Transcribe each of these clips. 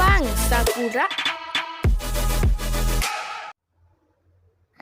บ้างซากุระ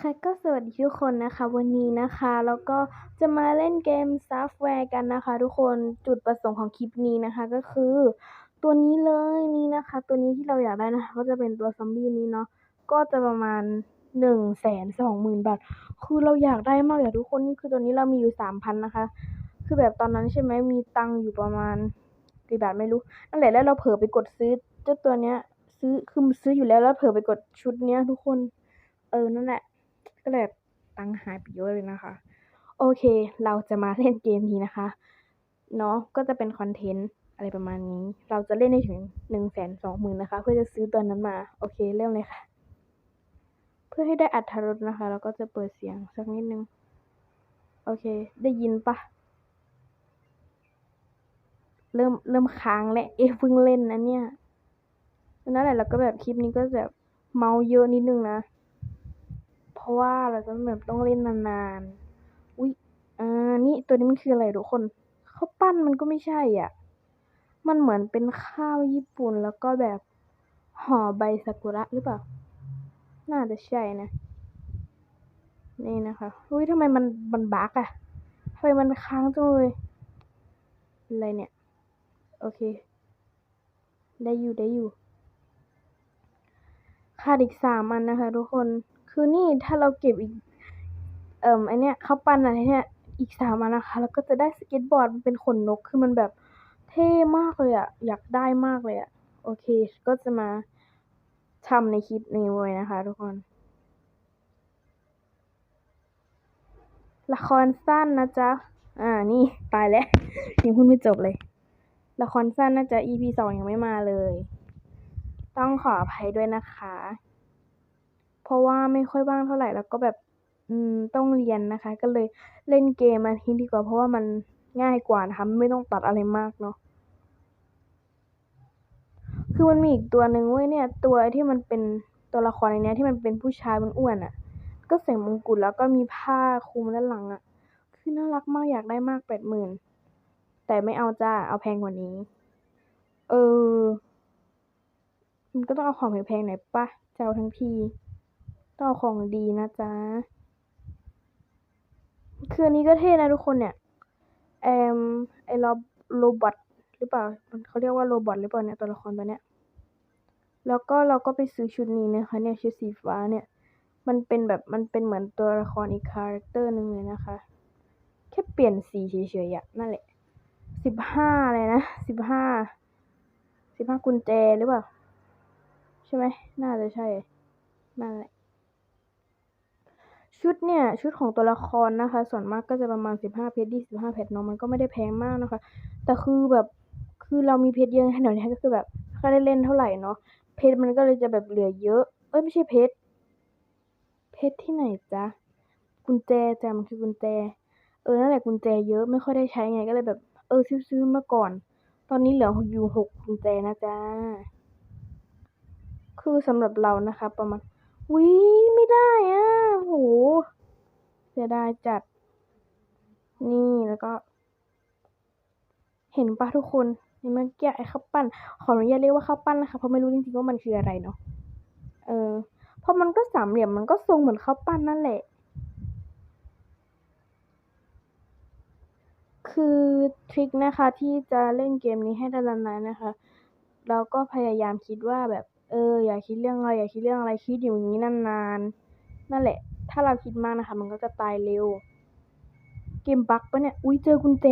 ค่ะก็สวัสดีทุกคนนะคะ วันนี้นะคะ แล้วก็จะมาเล่นเกมซอฟต์แวร์กันนะคะ ทุกคนจุดประสงค์ของคลิปนี้นะคะก็คือ ตัวนี้เลยนี่นะคะ ตัวนี้ที่เราอยากได้นะคะ ก็จะเป็นตัวซอมบี้นี้เนาะก็จะประมาณหนึ่งแสนสองหมื่นบาท คือเราอยากได้มากอยากทุกคนนี่คือตัวนี้เรามีอยู่สามพันนะคะ คือแบบตอนนั้นใช่ไหมมีตังค์อยู่ประมาณกี่บาทไม่รู้ นั่นแหละแล้วเราเผลอไปกดซื้อ เจ้าตัวเนี้ย ซื้อคือซื้ออยู่แล้วแล้วเผลอไปกดชุดเนี้ย ทุกคน เออนั่นแหละ ก็เลยตังหายไปเยอะเลยนะคะ โอเค เราจะมาเล่นเกมนี้นะคะเนาะก็จะเป็นคอนเทนต์อะไรประมาณนี้ เราจะเล่นให้ถึงหนึ่งแสนสองหมื่นนะคะ เพื่อจะซื้อตัวนั้นมา โอเคเริ่มเลยค่ะ เพื่อให้ได้อัธรสนะคะ เราก็จะเปิดเสียงสักนิดนึง โอเค ได้ยินปะเริ่มเริ่มค้างและเอ๊ะเพิ่งเล่นนะเนี่ย นั่นแหละเราก็แบบคลิปนี้ก็แบบเมาเยอะนิดนึงนะ เพราะว่าเราจะแบบต้องเล่นนานๆ อุ๊ย อ่า นี่ตัวนี้มันคืออะไรทุกคนข้าวปั้นมันก็ไม่ใช่อะ มันเหมือนเป็นข้าวญี่ปุ่นแล้วก็แบบห่อใบซากุระหรือเปล่า น่าจะใช่นะ นี่นะคะ อุ้ยทำไมมันมันบักอะทำไมมันค้างจังเลยอะไรเนี่ย โอเค ได้อยู่ได้อยู่ ขาดอีกสามอันนะคะ ทุกคน คือนี่ถ้าเราเก็บอีก เอ่มอันเนี้ยข้าวปั้นอะไรเนี่ย อีกสามอันนะคะแล้วก็จะได้สเก็ตบอร์ดมันเป็นขนนก คือมันแบบเท่มากเลยอะอยากได้มากเลยอะโอเค ก็จะมาทำในคลิปนี้ไว้นะคะ ทุกคน ละครสั้นนะจ๊ะ อ่า นี่ตายแล้ว ยังพูดไม่จบเลย ละครสั้นนะจ๊ะ EP สองยังไม่มาเลย ต้องขออภัยด้วยนะคะ เพราะว่าไม่ค่อยว่างเท่าไหร่แล้วก็แบบอืมต้องเรียนนะคะ ก็เลยเล่นเกมอันนี้ดีกว่าเพราะว่ามันง่ายกว่านะคะไม่ต้องตัดอะไรมากเนาะคือมันมีอีกตัวหนึ่งเว้ยเนี่ย ตัวที่มันเป็นตัวละครในเนี้ยที่มันเป็นผู้ชายอ้วนๆอะ ก็ใส่มงกุฎแล้วก็มีผ้าคลุมด้านหลังอะ คือน่ารักมากอยากได้มากแปดหมื่นแต่ไม่เอาจ้าเอาแพงกว่านี้ เออ มันก็ต้องเอาของแพงๆหน่อยปะจะเอาทั้งที ต้องเอาของดีนะจ๊ะ คืออันนี้ก็เท่นะทุกคนเนี่ยแอมไอโรโรบอทหรือเปล่า มันเขาเรียกว่าโรบอทหรือเปล่าเนี่ยตัวละครตัวเนี้ย แล้วก็เราก็ไปซื้อชุดนี้นะคะเนี่ยชุดสีฟ้าเนี่ย มันเป็นแบบมันเป็นเหมือนตัวละครอีกคาแรคเตอร์หนึ่งเลยนะคะ แค่เปลี่ยนสีเฉยๆอะนั่นแหละสิบห้าเลยนะสิบห้าสิบห้ากุญแจหรือเปล่า ช่ไหมน่าจะใช่นั่นแหละชุดเนี่ย ชุดของตัวละครนะคะ ส่วนมากก็จะประมาณสิบห้าเพชรยี่สิบห้าเพชรเนาะมันก็ไม่ได้แพงมากนะคะ แต่คือแบบคือเรามีเพชรเยอะขนาดนี้ก็คือแบบค่าได้เล่นเท่าไหร่เนาะเพชรมันก็เลยจะแบบเหลือเยอะ เอ้ยไม่ใช่เพชรเพชรที่ไหนจ๊ะกุญแจจ้ะมันคือกุญแจ เออนั่นแหละกุญแจเยอะไม่ค่อยได้ใช้ไงก็เลยแบบ เออซื้อๆมาก่อน ตอนนี้เหลืออยู่หกกุญแจนะจ๊ะ คือสำหรับเรานะคะประมาณวิไม่ได้อะโหเสียดายจัด นี่แล้วก็ เห็นปะทุกคนนี่เมื่อกี้ไอ้ข้าวปั้น ขออนุญาตเรียกว่าข้าวปั้นนะคะเพราะไม่รู้จริงๆว่ามันคืออะไรเนาะเออเพราะมันก็สามเหลี่ยมมันก็ทรงเหมือนข้าวปั้นนั่นแหละ คือทริคนะคะที่จะเล่นเกมนี้ให้ได้นานๆนะคะ เราก็พยายามคิดว่าแบบ เอออย่าคิดเรื่องอะไรอย่าคิดเรื่องอะไรคิดอยู่อย่างนี้นานๆนั่นแหละ ถ้าเราคิดมากนะคะ มันก็จะตายเร็ว เกมบั๊กปะเนี่ยอุ้ยเจอกุญแจ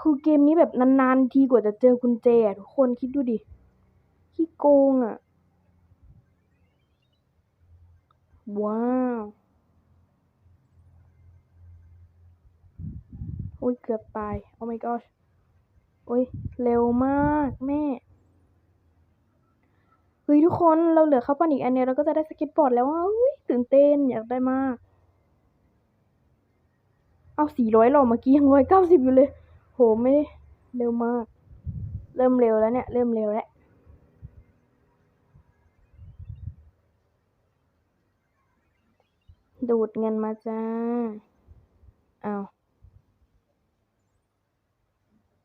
คือเกมนี้แบบนานๆทีกว่าจะเจอกุญแจทุกคนคิดดูดิขี้โกงอะว้าวอุ้ยเกือบตายโอ้ my gosh อุ้ยเร็วมากแม่ ฮ้ยทุกคนเราเหลือข้าวปั้นอีกอันเดียเราก็จะได้สเก็ตบอร์ดแล้วอะอุ้ยตื่นเต้นอยากได้มาก เอาสี่ร้อยหรอเมื่อกี้ยังร้อยเก้าสิบอยู่เลย โหไม่เร็วมาก เริ่มเร็วแล้วเนี่ย เริ่มเร็วแล้วดูดเงินมาจ้า เอา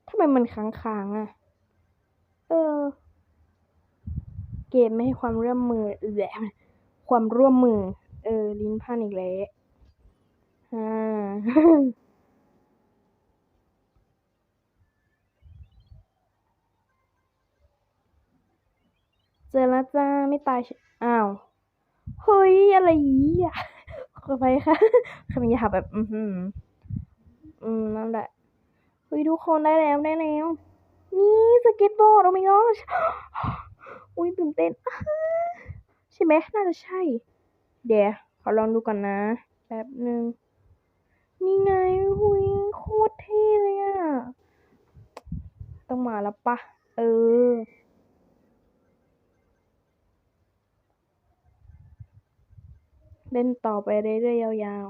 ทำไมมันค้างๆอะ เออ เกมไม่ให้ความร่วมมือเออความร่วมมือ เออ ลิ้นพันอีกแล้วอ่าเจอแล้วจ้าไม่ตาย อ้าว เฮ้ย อะไรยีอะขอไปค่ะคำหยาบแบบ อือหืออืมนั่นแหละ เฮ้ย ทุกคนได้แล้ว ได้แล้ว นี่ สเก็ตบอร์ด โอ้ my gosh อุ้ยตื่นเต้น ใช่ไหมน่าจะใช่ เดี๋ยวขอลองดูก่อนนะ แป๊บหนึ่งนี่ไงหุยโคตรเท่เลยอะต้องมาแล้วปะ เออ เล่นต่อไปเรื่อยๆยาว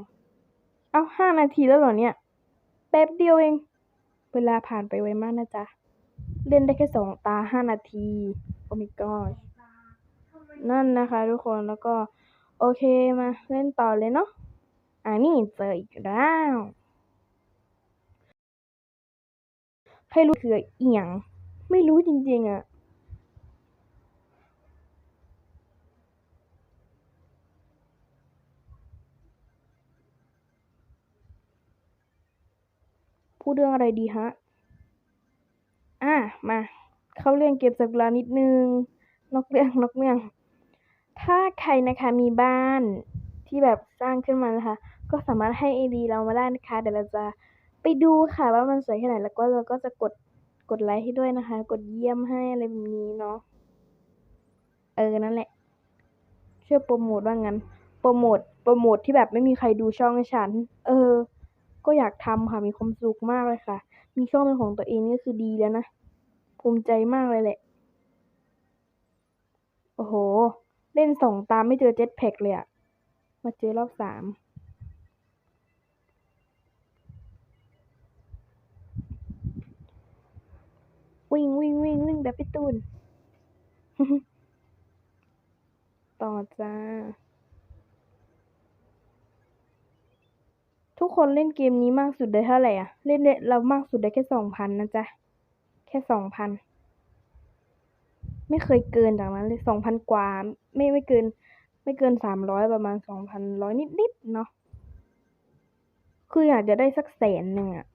ๆ เอาห้านาทีแล้วเหรอเนี่ย แป๊บเดียวเอง เวลาผ่านไปไวมากนะจ๊ะ เล่นได้แค่สองตาห้านาที my god นั่นนะคะทุกคนแล้วก็ โอเคมาเล่นต่อเลยเนาะอ่านี่เจออีกแล้วใครรู้คือเอียง ไม่รู้จริงๆอะพูดเรื่องอะไรดีฮะ อะ มา เข้าเรื่องเกมสักลานิดนึงนอกเรื่องนอกเรื่อง ถ้าใครนะคะมีบ้านที่แบบสร้างขึ้นมานะคะ ก็สามารถให้ไอดีเรามาได้นะคะ เดี๋ยวเราจะไปดูค่ะว่ามันสวยแค่ไหนแล้วก็เราก็จะกดกดไลค์ให้ด้วยนะคะ กดเยี่ยมให้อะไรแบบนี้เนาะเออนั่นแหละช่วยโปรโมทว่างั้นโปรโมทโปรโมทที่แบบไม่มีใครดูช่องฉัน เออ ก็อยากทำค่ะมีความสุขมากเลยค่ะ มีช่องเป็นของตัวเองนี่คือดีแล้วนะ ภูมิใจมากเลยแหละ โอ้โห เล่นสองตามไม่เจอเจ็ตแพ็กเลยอะมาเจอรอบสามวิ่งวิ่งวิ่งวิ่งแบบพี่ตูน ต่อจ้า ทุกคนเล่นเกมนี้มากสุดได้เท่าไหร่อะเล่นเรามากสุดได้แค่สองพันนะจ๊ะ แค่สองพันไม่เคยเกินจากนั้นเลยสองพันกว่า ไม่ไม่เกิน ไม่เกินสามร้อยประมาณสองพันร้อยนิดๆเนาะคืออยากจะได้สักแสนหนึ่งอะ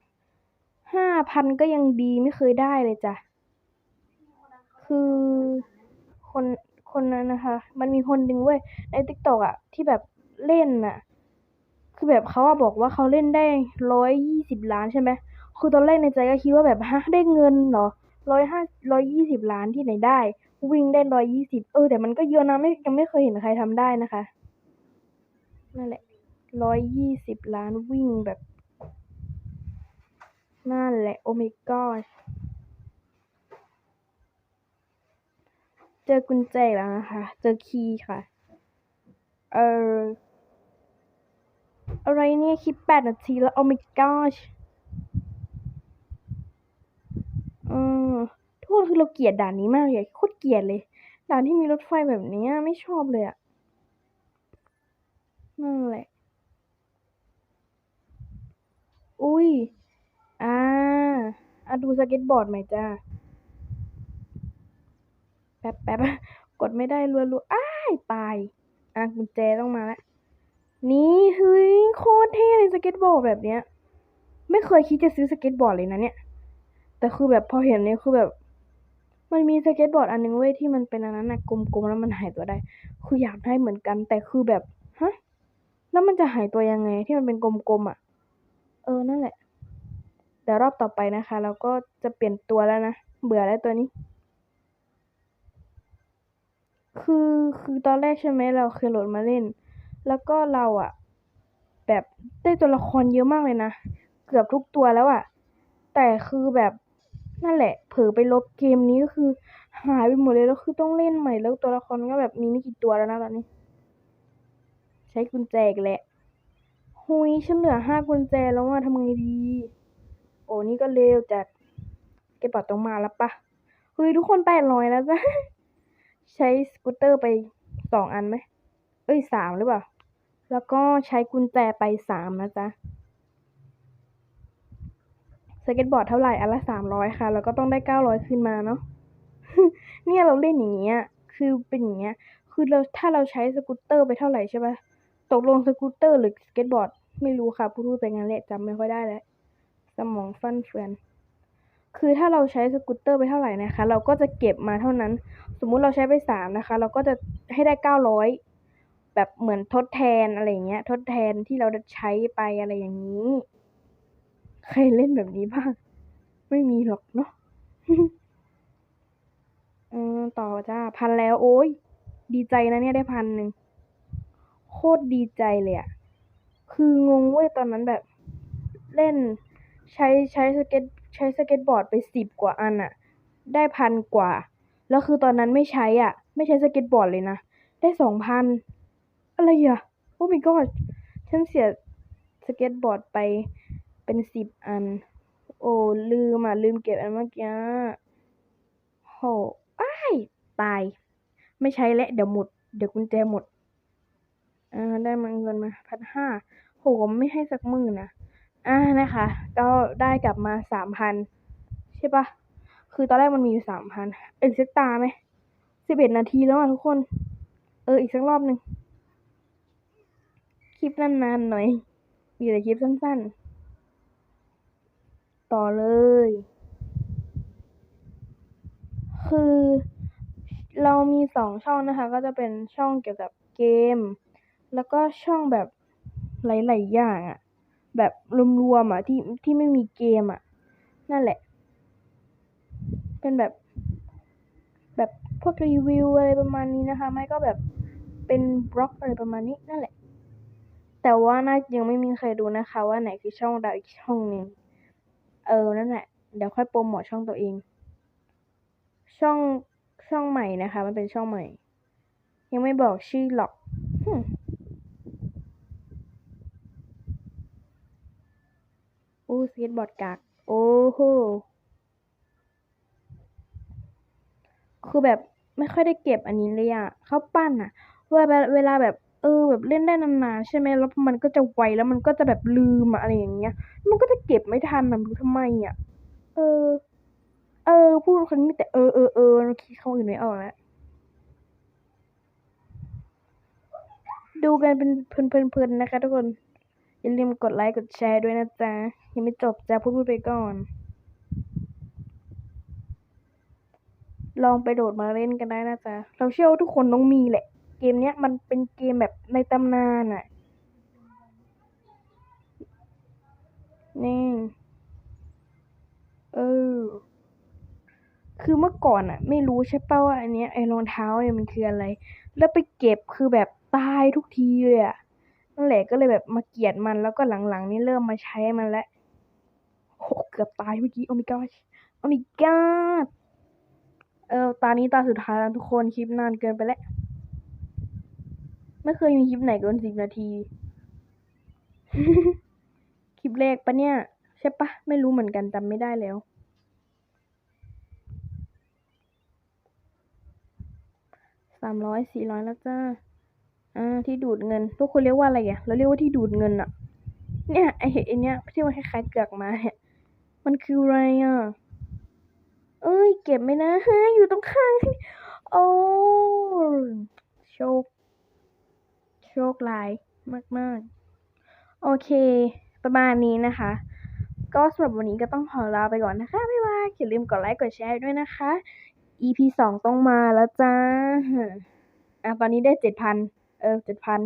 ห้าพันก็ยังดีไม่เคยได้เลยจ้ะ คือคนคนนั้นนะคะ มันมีคนหนึ่งเว้ยในติ๊กตอกอะที่แบบเล่นน่ะคือแบบเขาอะบอกว่าเขาเล่นได้ร้อยยี่สิบล้านใช่ไหม คือตอนแรกในใจก็คิดว่าแบบฮะได้เงินเหรอร้อยห้าร้อยยี่สิบล้านที่ไหนได้ วิ่งได้ร้อยยี่สิบเออแต่มันก็เยอะนะไม่ยังไม่เคยเห็นใครทำได้นะคะนั่นแหละร้อยยี่สิบล้านวิ่งแบบนั่นแหละโอเมก้าเจอกุญแจแล้วนะคะ เจอคีย์ค่ะ เอออะไรเนี่ย คลิปแปดนาทีแล้วโอเมก้าเออ ทุกคนคือเราเกลียดด่านนี้มากเลยโคตรเกลียดเลย ด่านที่มีรถไฟแบบนี้ไม่ชอบเลยอะนั่นแหละ อุ้ย อ่าอะดูสเก็ตบอร์ดใหมจ้าแป๊บแป๊บกดไม่ได้รัวรัวอ้ายตาย อะกุญแจต้องมาแล้ว นี่เฮ้ยโคตรเท่เลยสเก็ตบอร์ดแบบเนี้ย ไม่เคยคิดจะซื้อสเก็ตบอร์ดเลยนะเนี่ย แต่คือแบบพอเห็นเนี่ยคือแบบ มันมีสเก็ตบอร์ดอันนึงเว้ยที่มันเป็นอันนั้นนะกลมๆแล้วมันหายตัวได้ คืออยากได้เหมือนกัน แต่คือแบบฮะแล้วมันจะหายตัวยังไงที่มันเป็นกลมๆอะ เออนั่นแหละเดี๋ยวรอบต่อไปนะคะ เราก็จะเปลี่ยนตัวแล้วนะเบื่อแล้วตัวนี้ คือคือตอนแรกใช่ไหมเราเคยโหลดมาเล่น แล้วก็เราอะแบบได้ตัวละครเยอะมากเลยนะเกือบทุกตัวแล้วอะแต่คือแบบ นั่นแหละ เผลอไปลบเกมนี้ก็คือ หายไปหมดเลยแล้วคือต้องเล่นใหม่แล้วตัวละครก็แบบมีไม่กี่ตัวแล้วนะตอนนี้ ใช้กุญแจกแหละหุยฉันเหลือห้ากุญแจแล้วว่าทำไงดี โอ้นี่ก็เร็วจัดเก็บบัตรต้องมาแล้วปะเฮ้ยทุกคนแปดร้อยแล้วจ้ะใช้สกูตเตอร์ไปสองอันไหมเอ้ยสามหรือเปล่า แล้วก็ใช้กุญแจไปสามนะจ๊ะ สเก็ตบอร์ดเท่าไหร่อันละสามร้อยค่ะ แล้วก็ต้องได้เก้าร้อยขึ้นมาเนาะเนี่ยเราเล่นอย่างเงี้ย คือเป็นอย่างเงี้ย คือเราถ้าเราใช้สกูตเตอร์ไปเท่าไหร่ใช่ปะตกลงสกูตเตอร์หรือสเก็ตบอร์ด ไม่รู้ค่ะ พูดไปงั้นแหละจำไม่ค่อยได้แล้ว สมองฟั่นเฟือน คือถ้าเราใช้สกูตเตอร์ไปเท่าไหร่นะคะ เราก็จะเก็บมาเท่านั้น สมมุติเราใช้ไปสามนะคะ เราก็จะให้ได้เก้าร้อยแบบเหมือนทดแทนอะไรเงี้ย ทดแทนที่เราใช้ไปอะไรอย่างนี้ ใครเล่นแบบนี้บ้าง ไม่มีหรอกเนาะเออต่อจ้า พันแล้วโอ้ย ดีใจนะเนี่ยได้พันหนึ่ง โคตรดีใจเลยอะคืองงเว้ยตอนนั้นแบบ เล่น ใช้ใช้สเก็ตใช้สเก็ตบอร์ดไปสิบกว่าอันอะได้พันกว่า แล้วคือตอนนั้นไม่ใช้อะ ไม่ใช้สเก็ตบอร์ดเลยนะ ได้สองพันอะไรอะโอ้ my god ฉันเสียสเก็ตบอร์ดไป เป็นสิบอัน โอ้ลืมอะลืมเก็บอันเมื่อกี้โหอ้ายตาย ไม่ใช้แล้วเดี๋ยวหมด เดี๋ยวกุญแจหมดอ่าได้มาเงินมาพันห้าโหไม่ให้สักหมื่นนะอ่านะคะ ก็ได้กลับมาสามพันใช่ปะคือตอนแรกมันมีอยู่สามพันเอ็นเซ็กตาไหมสิบเอ็ดนาทีแล้วอะทุกคน เอออีกสักรอบหนึ่งคลิปนานๆหน่อย มีแต่คลิปสั้นๆ ต่อเลย คือเรามีสองช่องนะคะ ก็จะเป็นช่องเกี่ยวกับเกม แล้วก็ช่องแบบหลายๆอย่างอะแบบรวมๆอะที่ที่ไม่มีเกมอะนั่นแหละ เป็นแบบ แบบพวกรีวิวอะไรประมาณนี้นะคะ ไม่ก็แบบเป็นบล็อกอะไรประมาณนี้นั่นแหละ แต่ว่าน่ายังไม่มีใครดูนะคะ ว่าไหนคือช่องดาวอีกช่องหนึ่ง เออ นั่นแหละ เดี๋ยวค่อยโปรโมทช่องตัวเอง ช่องช่องใหม่นะคะ มันเป็นช่องใหม่ ยังไม่บอกชื่อหรอกโอ้สเก็ตบอร์ดกาก โอ้โห คือแบบไม่ค่อยได้เก็บอันนี้เลยอะเข้าปั้นอะเวลาเวลาแบบ เออแบบเล่นได้นานๆใช่ไหมแล้วมันก็จะไวแล้วมันก็จะแบบลืมอะอะไรอย่างเงี้ย มันก็จะเก็บไม่ทันอะไม่รู้ทำไมอะเออ เออ พูดคนนี้แต่เออเออเออคิดคำอื่นไม่ออกแล้วดูกันเป็นเพลินๆนะคะทุกคน อย่าลืมกดไลค์กดแชร์ด้วยนะจ๊ะ ยังไม่จบจ้ะพูดไปก่อน ลองไปโหลดมาเล่นกันได้นะจ๊ะ เราเชื่อว่าทุกคนต้องมีแหละ เกมเนี้ยมันเป็นเกมแบบในตำนานอะนี่ เออ คือเมื่อก่อนอะไม่รู้ใช่ป่าว่าอันเนี้ยไอ้รองเท้าเนี่ยมันคืออะไร แล้วไปเก็บคือแบบตายทุกทีเลยอะนั่นแหละก็เลยแบบมาเกลียดมันแล้วก็หลังๆ นี่เริ่มมาใช้มันแล้วโหเกือบตายเมื่อกี้โอ้ my god โอ้ my god เออตานี้ตาสุดท้ายแล้วทุกคนคลิปนานเกินไปแล้ว ไม่เคยมีคลิปไหนเกินสิบนาที คลิปแรกปะเนี่ย ใช่ปะไม่รู้เหมือนกันจำไม่ได้แล้ว สามร้อยสี่ร้อยแล้วจ้า อ่า ที่ดูดเงิน ทุกคนเรียกว่าอะไรอะ เราเรียกว่าที่ดูดเงินอะ เนี่ยไอเห็นเนี้ยที่มันคล้ายๆเกือกมาเนี่ย มันคืออะไรอะ เอ้ย เก็บไหมนะฮะอยู่ตรงข้าง โอ้โชค โชคลายมากๆ โอเค ประมาณนี้นะคะ ก็สำหรับวันนี้ก็ต้องขอลาไปก่อนนะคะ ไม่ว่าอย่าลืมกดไลค์กดแชร์ด้วยนะคะ EP สองต้องมาแล้วจ้า อะ ตอนนี้ได้เจ็ดพัน เออเจ็ดพัน